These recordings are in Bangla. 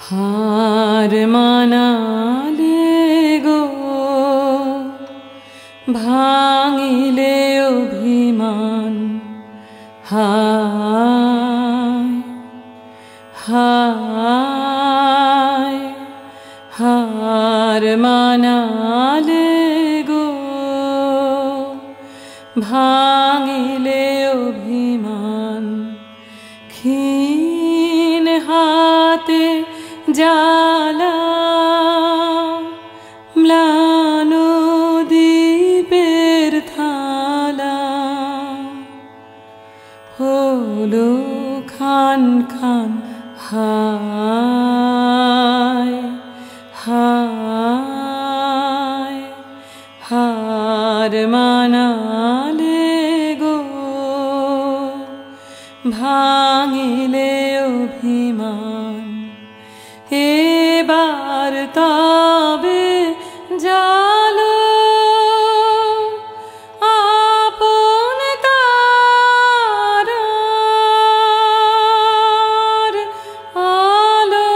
হার মানালে গো ভাঙিলে অভিমান হায় হায় হার মানালে গো ভাঙিলে হলো খান খান হায় হায় হার মানালে গো। ভাঙিলে অভিমান এবার তবে জালো আপন তারার আলো।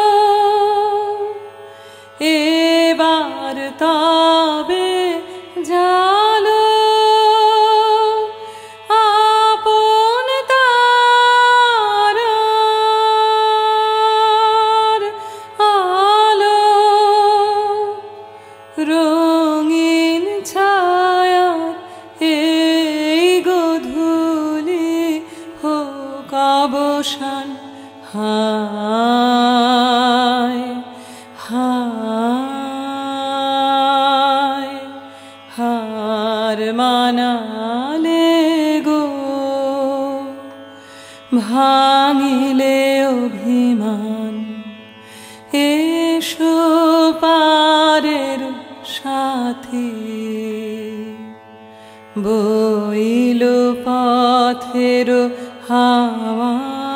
এবার তবে জালো অবসান হায় হায় হার মানালে গো ভাঙিলে অভিমান এসো পারের সাথে বইল পথের হাওয়া।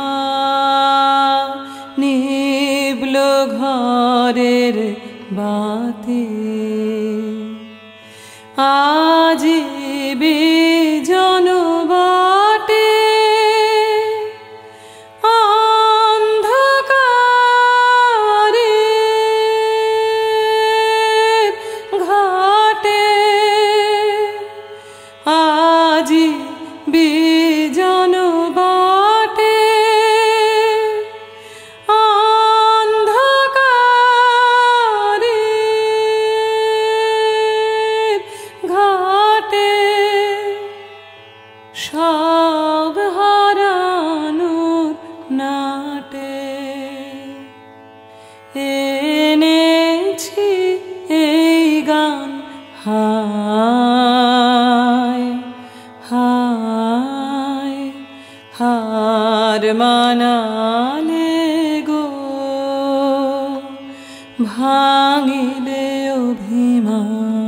ঘরের বাতি। আজি বিজন বাটে। অন্ধকারে ঘাটে। আজি বিজন হার মানালে গো ভাঙিলে অভিমান।